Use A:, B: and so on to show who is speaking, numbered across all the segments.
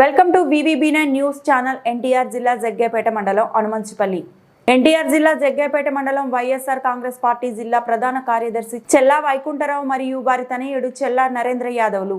A: Welcome to VVB nine news channel NTR జిల్లా జగ్గేపేట మండలం అనుమంచిపల్లి ఎన్టీఆర్ జిల్లా జగ్గేపేట మండలం వైఎస్ఆర్ కాంగ్రెస్ పార్టీ జిల్లా ప్రధాన కార్యదర్శి చెల్లా వైకుంఠరావు మరియు వారి తనయుడు చెల్లా నరేంద్ర యాదవ్లు.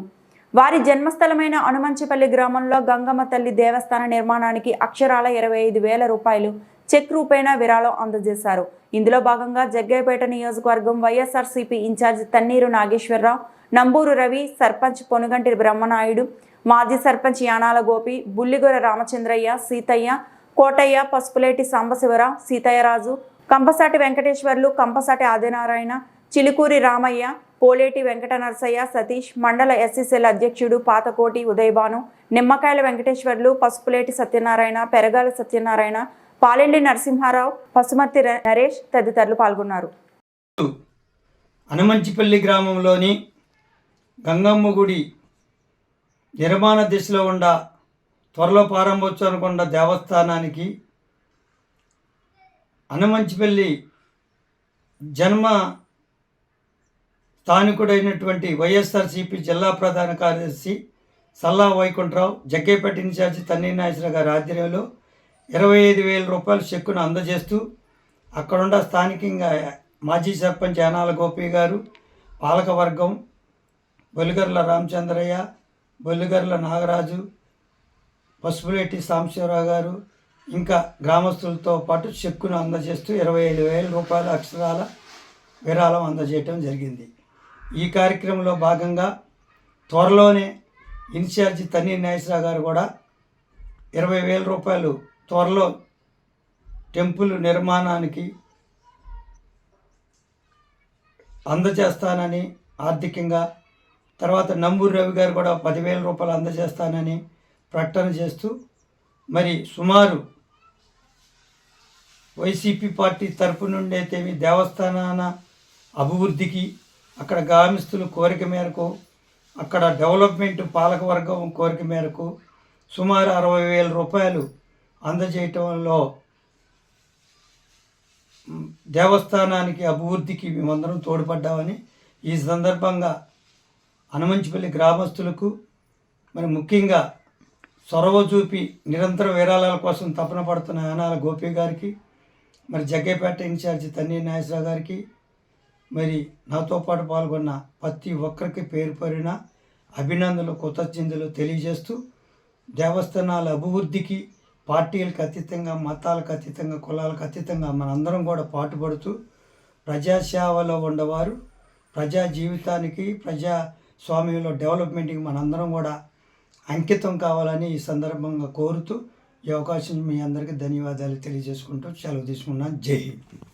A: వారి జన్మస్థలమైన అనుమంచిపల్లి గ్రామంలో గంగమ్మ తల్లి దేవస్థాన నిర్మాణానికి అక్షరాల ఇరవై ఐదు వేల రూపాయలు చెక్ రూపేణా విరాళం అందజేశారు. ఇందులో భాగంగా జగ్గేపేట నియోజకవర్గం వైఎస్ఆర్సీపీ ఇన్ఛార్జ్ తన్నీరు నాగేశ్వరరావు నంబూరు రవి సర్పంచ్ పొనుగంటి బ్రహ్మనాయుడు మాజీ సర్పంచ్ యానాల గోపి బుల్లిగొర రామచంద్రయ్య సీతయ్య కోటయ్య పసుపులేటి సాంబశివర సీతయ్యరాజు కంపసాటి వెంకటేశ్వర్లు కంపసాటి ఆదినారాయణ చిలుకూరి రామయ్య పోలేటి వెంకట నరసయ్య సతీష్ మండల ఎస్సీసీల అధ్యక్షుడు పాతకోటి ఉదయభాను నిమ్మకాయల వెంకటేశ్వర్లు పసుపులేటి సత్యనారాయణ పెరగాల సత్యనారాయణ పాలెండి నరసింహారావు పసుమర్తి నరేష్ తదితరులు పాల్గొన్నారు.
B: హనుమంచిపల్లి గ్రామంలోని గంగమ్మ గుడి నిర్మాణ దిశలో ఉండ త్వరలో ప్రారంభోత్సవానికి దేవస్థానానికి హనుమంచిపల్లి జన్మ స్థానికుడైనటువంటి వైఎస్ఆర్సీపీ జిల్లా ప్రధాన కార్యదర్శి సల్లా వైకుంఠరావు జగ్గేపేట ఇన్ఛార్జి తన్నీ గారి ఆధ్వర్యంలో ఇరవై ఐదు వేల రూపాయల చెక్కును అందజేస్తూ అక్కడున్న స్థానికంగా మాజీ సర్పంచ్ యానాల గోపి గారు పాలకవర్గం బొలిగర్ల రామచంద్రయ్య బొల్లిగర్ల నాగరాజు పసుపులేటి సాంబశివరావు గారు ఇంకా గ్రామస్తులతో పాటు చెక్కును అందజేస్తూ ఇరవై ఐదు వేల రూపాయల అక్షరాల విరాళం అందజేయటం జరిగింది. ఈ కార్యక్రమంలో భాగంగా త్వరలోనే ఇన్ఛార్జి తన్నీ నాగేశ్వరరావు గారు కూడా ఇరవై వేల రూపాయలు త్వరలో టెంపుల్ నిర్మాణానికి అందజేస్తానని ఆర్థికంగా తర్వాత నంబూరు రవి గారు కూడా పదివేల రూపాయలు అందజేస్తానని ప్రకటన చేస్తూ మరి సుమారు వైసీపీ పార్టీ తరపు నుండి అయితే మీ దేవస్థానాన అభివృద్ధికి అక్కడ గ్రామస్తుల కోరిక మేరకు అక్కడ డెవలప్మెంట్ పాలకవర్గం కోరిక మేరకు సుమారు అరవై వేల రూపాయలు అందజేయటంలో దేవస్థానానికి అభివృద్ధికి మేమందరం తోడ్పడ్డామని ఈ సందర్భంగా హనుమంచిపల్లి గ్రామస్తులకు మరి ముఖ్యంగా సొరవ చూపి నిరంతర విరాళాల కోసం తపన పడుతున్న యానాల గోపి గారికి మరి జగ్గేపేట ఇన్ఛార్జి తన్ని నాగేశ్వరరావు గారికి మరి నాతో పాటు పాల్గొన్న ప్రతి ఒక్కరికి పేరు పేరిన అభినందనలు కృతజ్ఞతలు తెలియజేస్తూ దేవస్థానాల అభివృద్ధికి పార్టీలకు అతీతంగా మతాలకు అతీతంగా కులాలకు అతీతంగా మనందరం కూడా పాటుపడుతూ ప్రజాసేవలో ఉండవారు ప్రజా జీవితానికి ప్రజా స్వామ్యంలో డెవలప్మెంట్కి మనందరం కూడా అంకితం కావాలని ఈ సందర్భంగా కోరుతూ ఈ అవకాశం మీ అందరికీ ధన్యవాదాలు తెలియజేసుకుంటూ సెలవు తీసుకున్నాను. జై హింద్.